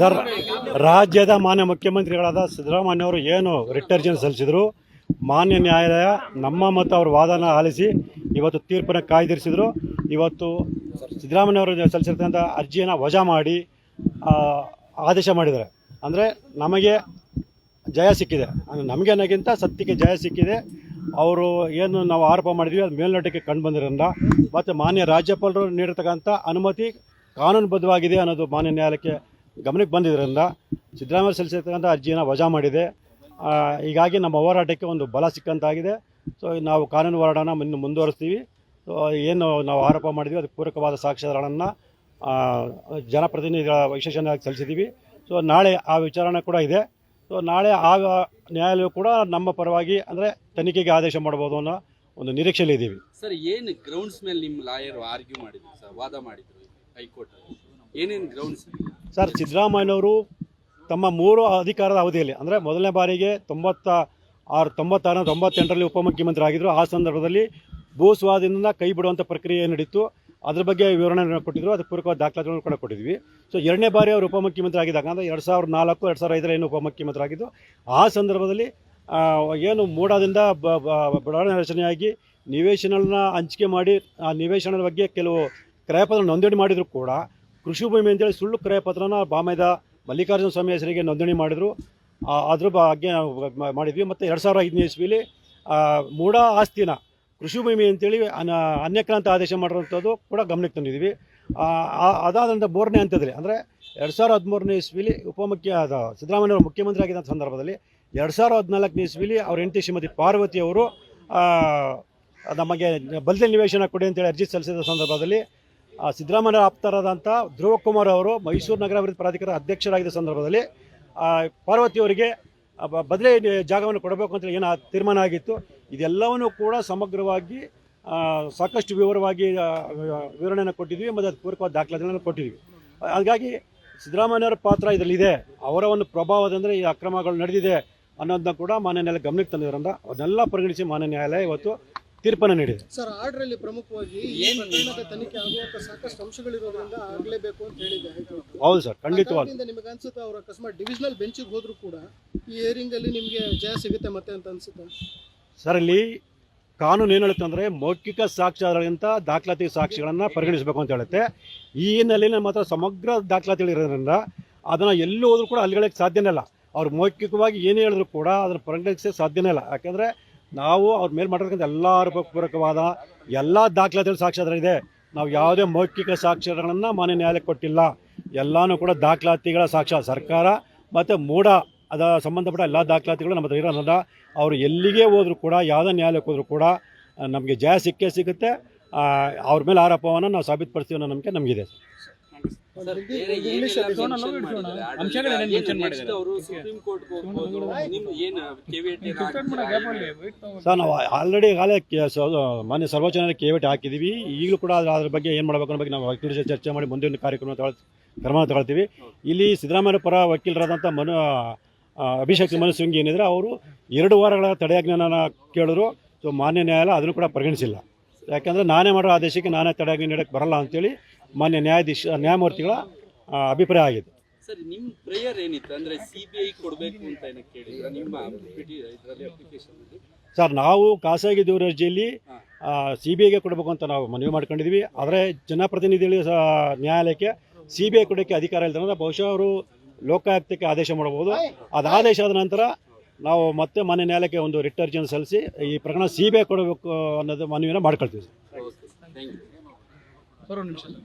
Sir, ರಾಜ್ಯದ ಮಾನ್ಯ ಮುಖ್ಯಮಂತ್ರಿಗಳಾದ ಸಿದ್ದರಾಮಯ್ಯ ಅವರು ಏನು ರಿಟ್ ಸಲ್ಲಿಸಿದ್ರು? ಮಾನ್ಯ ನ್ಯಾಯಾಲಯ ನಮ್ಮ ಮತ್ತು ಅವರ ವಾದನ ಆಲಿಸಿ ಇವತ್ತು ತೀರ್ಪನ್ನು ಕಾಯ್ದಿರಿಸಿದ್ರು. ಇವತ್ತು ಸಿದ್ದರಾಮಯ್ಯ ಅವರು ಸಲ್ಲಿಸಿರ್ತಕ್ಕಂಥ ಅರ್ಜಿಯನ್ನು ವಜಾ ಮಾಡಿ ಆದೇಶ ಮಾಡಿದ್ದಾರೆ. ಅಂದರೆ ನಮಗೆ ಜಯ ಸಿಕ್ಕಿದೆ. ಅಂದರೆ ನಮಗೆ ಅನ್ನೋಕ್ಕಿಂತ ಸತ್ಯಕ್ಕೆ ಜಯ ಸಿಕ್ಕಿದೆ. ಅವರು ಏನು ನಾವು ಆರೋಪ ಮಾಡಿದ್ವಿ, ಅದು ಮೇಲ್ನೋಟಕ್ಕೆ ಕಂಡು ಬಂದಿರೋದ್ರಿಂದ. ಮತ್ತು ಮಾನ್ಯ ರಾಜ್ಯಪಾಲರು ನೀಡಿರ್ತಕ್ಕಂಥ ಅನುಮತಿ ಕಾನೂನುಬದ್ಧವಾಗಿದೆ ಅನ್ನೋದು ಮಾನ್ಯ ನ್ಯಾಯಾಲಯಕ್ಕೆ ಗಮನಕ್ಕೆ ಬಂದಿದ್ದರಿಂದ ಸಿದ್ದರಾಮಯ್ಯ ಸಲ್ಲಿಸಿರ್ತಕ್ಕಂಥ ಅರ್ಜಿಯನ್ನು ವಜಾ ಮಾಡಿದೆ. ಹೀಗಾಗಿ ನಮ್ಮ ಹೋರಾಟಕ್ಕೆ ಒಂದು ಬಲ ಸಿಕ್ಕಂತಾಗಿದೆ. ಸೊ ನಾವು ಕಾನೂನು ಹೋರಾಟನ ಇನ್ನು ಮುಂದುವರಿಸ್ತೀವಿ. ಸೊ ಏನು ನಾವು ಆರೋಪ ಮಾಡಿದ್ವಿ ಅದಕ್ಕೆ ಪೂರಕವಾದ ಸಾಕ್ಷ್ಯಗಳನ್ನು ಜನಪ್ರತಿನಿಧಿಗಳ ವಿಶೇಷವಾಗಿ ಸಲ್ಲಿಸಿದ್ದೀವಿ. ಸೊ ನಾಳೆ ಆ ವಿಚಾರಣೆ ಕೂಡ ಇದೆ. ಸೊ ನಾಳೆ ಆ ನ್ಯಾಯಾಲಯ ಕೂಡ ನಮ್ಮ ಪರವಾಗಿ ಅಂದರೆ ತನಿಖೆಗೆ ಆದೇಶ ಮಾಡ್ಬೋದು ಅನ್ನೋ ಒಂದು ನಿರೀಕ್ಷೆಯಲ್ಲಿ ಇದ್ದೀವಿ. ಸರ್, ಏನು ಗ್ರೌಂಡ್ಸ್ ಮೇಲೆ ನಿಮ್ಮ ಲಾಯರ್ ಆರ್ಗ್ಯೂ ಮಾಡಿದ್ರು? ಸರ್, ವಾದ ಮಾಡಿದ್ರು ಹೈಕೋರ್ಟ್ ಏನೇನು ಗ್ರೌಂಡ್ಸ್ ಸರ್, ಸಿದ್ದರಾಮಯ್ಯನವರು ತಮ್ಮ ಮೂರು ಅಧಿಕಾರದ ಅವಧಿಯಲ್ಲಿ, ಅಂದರೆ ಮೊದಲನೇ ಬಾರಿಗೆ ತೊಂಬತ್ತ ಆರು ತೊಂಬತ್ತಾರು ತೊಂಬತ್ತೆಂಟರಲ್ಲಿ ಉಪಮುಖ್ಯಮಂತ್ರಿ ಆಗಿದ್ದರು ಆ ಸಂದರ್ಭದಲ್ಲಿ ಭೂ ಸ್ವಾಧೀನದಿಂದ ಕೈ ಬಿಡುವಂಥ ಪ್ರಕ್ರಿಯೆ ನಡೀತು ಅದ್ರ ಬಗ್ಗೆ ವಿವರಣೆ ಕೊಟ್ಟಿದ್ರು. ಅದಕ್ಕೆ ಪೂರಕವಾದ ದಾಖಲಾತಿಗಳನ್ನು ಕೂಡ ಕೊಟ್ಟಿದ್ವಿ. ಸೊ ಎರಡನೇ ಬಾರಿ ಅವರು ಉಪಮುಖ್ಯಮಂತ್ರಿ ಆಗಿದ್ದಾಗ, ಅಂದರೆ ಎರಡು ಸಾವಿರದ ನಾಲ್ಕು, ಎರಡು ಸಾವಿರದ ಐದರಲ್ಲಿ ಏನು ಉಪಮುಖ್ಯಮಂತ್ರಿ ಆಗಿದ್ದು, ಆ ಸಂದರ್ಭದಲ್ಲಿ ಏನು ಮೂಡಾದಿಂದ ಬಡಾವಣೆ ರಚನೆಯಾಗಿ ನಿವೇಶನಗಳನ್ನ ಹಂಚಿಕೆ ಮಾಡಿ, ಆ ನಿವೇಶನದ ಬಗ್ಗೆ ಕೆಲವು ಕ್ರಯಪದ ನೋಂದಣಿ ಮಾಡಿದರೂ ಕೂಡ ಕೃಷಿ ಭೂಮಿ ಅಂತೇಳಿ ಸುಳ್ಳು ಕ್ರಯಪತ್ರನ ಬಾಮೈದ ಮಲ್ಲಿಕಾರ್ಜುನ ಸ್ವಾಮಿ ಹೆಸರಿಗೆ ನೋಂದಣಿ ಮಾಡಿದ್ರು. ಅದ್ರ ಬಗ್ಗೆ ಮಾಡಿದ್ವಿ. ಮತ್ತು ಎರಡು ಸಾವಿರದ ಐದನೇ ಇಸ್ವಿಲಿ ಮೂಡ ಆಸ್ತಿನ ಕೃಷಿ ಭೂಮಿ ಅಂತೇಳಿ ಅನ ಅನ್ಯಕ್ರಾಂತ ಆದೇಶ ಮಾಡಿರೋಂಥದ್ದು ಕೂಡ ಗಮನಕ್ಕೆ ತಂದಿದ್ವಿ. ಆ, ಆ- ಅದಾದ ನಂತರ ಮೂರನೇ ಹಂತದಲ್ಲಿ ಅಂದರೆ ಎರಡು ಸಾವಿರದ ಹದಿಮೂರನೇ ಇಸ್ವಿಲಿ ಉಪಮುಖ್ಯ ಅದು ಸಿದ್ದರಾಮಯ್ಯ ಅವರು ಮುಖ್ಯಮಂತ್ರಿ ಆಗಿದ್ದ ಸಂದರ್ಭದಲ್ಲಿ ಎರಡು ಸಾವಿರದ ಹದಿನಾಲ್ಕನೇ ಇಸ್ವಿಲಿ ಅವ್ರ ಹೆಂಡತಿ ಶ್ರೀಮತಿ ಪಾರ್ವತಿ ಅವರು ನಮಗೆ ಬಲ್ದೆ ನಿವೇಶನ ಕೊಡಿ ಅಂತೇಳಿ ಅರ್ಜಿ ಸಲ್ಲಿಸಿದ ಸಂದರ್ಭದಲ್ಲಿ ಸಿದ್ದರಾಮಯ್ಯ ಆಪ್ತರಾದಂಥ ಧ್ರುವ ಕುಮಾರ್ ಅವರು ಮೈಸೂರು ನಗರಾಭಿವೃದ್ಧಿ ಪ್ರಾಧಿಕಾರ ಅಧ್ಯಕ್ಷರಾಗಿದ್ದ ಸಂದರ್ಭದಲ್ಲಿ ಪಾರ್ವತಿ ಅವರಿಗೆ ಬದಲೇ ಜಾಗವನ್ನು ಕೊಡಬೇಕು ಅಂತ ಏನು ತೀರ್ಮಾನ ಆಗಿತ್ತು. ಇದೆಲ್ಲವನ್ನು ಕೂಡ ಸಮಗ್ರವಾಗಿ ಸಾಕಷ್ಟು ವಿವರವಾಗಿ ವಿವರಣೆಯನ್ನು ಕೊಟ್ಟಿದ್ವಿ ಮತ್ತು ಅದು ಪೂರಕವಾದ ದಾಖಲಾತಿಗಳನ್ನು ಕೊಟ್ಟಿದ್ವಿ ಹಾಗಾಗಿ ಸಿದ್ದರಾಮಯ್ಯವರ ಪಾತ್ರ ಇದರಲ್ಲಿದೆ. ಅವರ ಒಂದು ಪ್ರಭಾವದಂದರೆ ಈ ಅಕ್ರಮಗಳು ನಡೆದಿದೆ ಅನ್ನೋದನ್ನ ಕೂಡ ಮಾನ್ಯ ನ್ಯಾಯಾಲಯ ಗಮನಕ್ಕೆ ತಂದಿರೋದ್ರಿಂದ ಅದನ್ನೆಲ್ಲ ಪರಿಗಣಿಸಿ ಮಾನ್ಯ ನ್ಯಾಯಾಲಯ ಇವತ್ತು ತೀರ್ಪನ್ನು ನೀಡಿದೆ. ಸರ್ ಆರ್ಡರ್ ಅಲ್ಲಿ ಪ್ರಮುಖವಾಗಿ ಏನು ಪ್ರಕರಣದ ತನಿಖೆ ಆಗುವಂತ ಸಾಕಷ್ಟು ಅಂಶಗಳಿರೋದ್ರಿಂದ ಆಗಲೇಬೇಕು ಅಂತ ಹೇಳಿದೆ ಹೈಕೋರ್ಟ್ ಹೌದು ಸರ್ ಖಂಡಿತವಾಗಿ ನಿಮಗೆ ಅನ್ಸುತ್ತೆ ಅವ್ರು ಅಕಸ್ಮಾತ್ ಡಿವಿಷನಲ್ ಬೆಂಚಿಗೆ ಹೋದ್ರು ಕೂಡ ಈ ಹಿಯರಿಂಗ್ ಅಲ್ಲಿ ನಿಮಗೆ ಜಯ ಸಿಗುತ್ತೆ ಮತ್ತೆ ಅಂತ ಅನ್ಸುತ್ತೆ? ಸರ್ ಇಲ್ಲಿ ಕಾನೂನು ಏನು ಹೇಳುತ್ತೆ ಅಂದರೆ ಮೌಖಿಕ ಸಾಕ್ಷ್ಯಗಳಿಗಿಂತ ದಾಖಲಾತಿ ಸಾಕ್ಷಿಗಳನ್ನು ಪರಿಗಣಿಸಬೇಕು ಅಂತ ಹೇಳುತ್ತೆ. ಈ ಹಿನ್ನೆಲೆಯಲ್ಲಿ ಮಾತ್ರ ಸಮಗ್ರ ದಾಖಲಾತಿಗಳಿರೋದ್ರಿಂದ ಅದನ್ನು ಎಲ್ಲೂ ಹೋದ್ರೂ ಕೂಡ ಅಲ್ಲಿಗಳಕ್ಕೆ ಸಾಧ್ಯನೇ ಇಲ್ಲ. ಅವ್ರು ಮೌಖಿಕವಾಗಿ ಏನೇ ಹೇಳಿದ್ರು ಕೂಡ ಅದನ್ನು ಪರಿಗಣಿಸೋಕೆ ಸಾಧ್ಯನೇ ಇಲ್ಲ. ಯಾಕೆಂದರೆ ನಾವು ಅವ್ರ ಮೇಲೆ ಮಾಡಿರ್ತಕ್ಕಂಥ ಎಲ್ಲ ಪೂರಕವಾದ ಎಲ್ಲ ದಾಖಲಾತಿಗಳು ಸಾಕ್ಷ್ಯಾಧಾರ ಇದೆ. ನಾವು ಯಾವುದೇ ಮೌಖಿಕ ಸಾಕ್ಷ್ಯಗಳನ್ನು ಮಾನ್ಯ ನ್ಯಾಯಾಲಯಕ್ಕೆ ಕೊಟ್ಟಿಲ್ಲ. ಎಲ್ಲಾನು ಕೂಡ ದಾಖಲಾತಿಗಳ ಸಾಕ್ಷ್ಯ ಸರ್ಕಾರ ಮತ್ತು ಮೂಢ ಅದ ಸಂಬಂಧಪಟ್ಟ ಎಲ್ಲ ದಾಖಲಾತಿಗಳು ನಮ್ಮ ಹತ್ರ ಇರೋದ್ರಿಂದ ಅವರು ಎಲ್ಲಿಗೆ ಹೋದರೂ ಕೂಡ, ಯಾವುದೇ ನ್ಯಾಯಾಲಯಕ್ಕೆ ಹೋದರೂ ಕೂಡ, ನಮಗೆ ಜಯ ಸಿಕ್ಕೇ ಸಿಗುತ್ತೆ. ಅವ್ರ ಮೇಲೆ ಆರೋಪವನ್ನು ನಾವು ಸಾಬೀತುಪಡಿಸ್ತೀವಿ ಅನ್ನೋ ನಂಬಿಕೆ ನಮಗಿದೆ. ಸರ್ ನಾವು ಆಲ್ರೆಡಿ ಈಗಾಗಲೇ ಕೆ- ಮಾನ್ಯ ಸರ್ವೋಚ್ಚ ನ್ಯಾಯಾಲಯ ಕೇವಟಿ ಹಾಕಿದ್ದೀವಿ ಈಗಲೂ ಕೂಡ ಅದ್ರ ಅದ್ರ ಬಗ್ಗೆ ಏನು ಮಾಡಬೇಕು ಅನ್ನೋ ಬಗ್ಗೆ ನಾವು ವಕೀಲರ ಚರ್ಚೆ ಮಾಡಿ ಮುಂದಿನ ಕಾರ್ಯಕ್ರಮ ಕ್ರಮ ತಗೊಳ್ತೀವಿ. ಇಲ್ಲಿ ಸಿದ್ದರಾಮಯ್ಯ ಪರ ವಕೀಲರಾದಂಥ ಮನು ಅಭಿಷೇಕ್ ಮನು ಸಿಂಗ್ ಏನಿದ್ರೆ ಅವರು ಎರಡು ವಾರಗಳ ತಡೆಯಾಜ್ಞೆನ ಕೇಳಿದ್ರು. ಸೊ ಮಾನ್ಯ ನ್ಯಾಯಾಲಯ ಅದನ್ನು ಕೂಡ ಪರಿಗಣಿಸಿಲ್ಲ. ಯಾಕಂದರೆ ನಾನೇ ಮಾಡೋ ಆದೇಶಕ್ಕೆ ನಾನೇ ತಡೆಯಾಜ್ಞೆ ನೀಡೋಕ್ಕೆ ಬರಲ್ಲ ಅಂತೇಳಿ ಮಾನ್ಯ ನ್ಯಾಯಾಧೀಶ ನ್ಯಾಯಮೂರ್ತಿಗಳ ಅಭಿಪ್ರಾಯ ಆಗಿದೆ. ಸರ್ ನಿಮ್ಮ ಪ್ರೇಯರ್ ಏನಿತ್ತು? ಅಂದ್ರೆ ಕೊಡ್ಬೇಕು ಅಂತ ಕೇಳಿದ್ರ ನಿಮ್ಮ ಇದರಲ್ಲಿ ಅಪ್ಲಿಕೇಶನ್ ಅಲ್ಲಿ? ಸರ್ ನಾವು ಖಾಸಗಿ ದೂರ ಅರ್ಜಿಯಲ್ಲಿ ಸಿ ಬಿ ಐಗೆ ಕೊಡಬೇಕು ಅಂತ ನಾವು ಮನವಿ ಮಾಡ್ಕೊಂಡಿದ್ವಿ ಆದರೆ ಜನಪ್ರತಿನಿಧಿಗಳು ಸಹ ನ್ಯಾಯಾಲಯಕ್ಕೆ ಸಿ ಬಿ ಐ ಕೊಡೋಕ್ಕೆ ಅಧಿಕಾರ ಇಲ್ದ್ರೆ ಬಹುಶಃ ಅವರು ಲೋಕಾಯುಕ್ತಕ್ಕೆ ಆದೇಶ ಮಾಡಬಹುದು. ಅದು ಆದೇಶ ಆದ ನಂತರ ನಾವು ಮತ್ತೆ ಮನೆ ನ್ಯಾಯಾಲಯಕ್ಕೆ ಒಂದು ರಿಟ್ ಅರ್ಜಿಯನ್ನು ಸಲ್ಲಿಸಿ ಈ ಪ್ರಕರಣ ಸಿ ಬಿ ಐ ಕೊಡಬೇಕು ಅನ್ನೋದು ಮನವಿಯನ್ನು ಮಾಡ್ಕೊಳ್ತೀವಿ ಸರ್.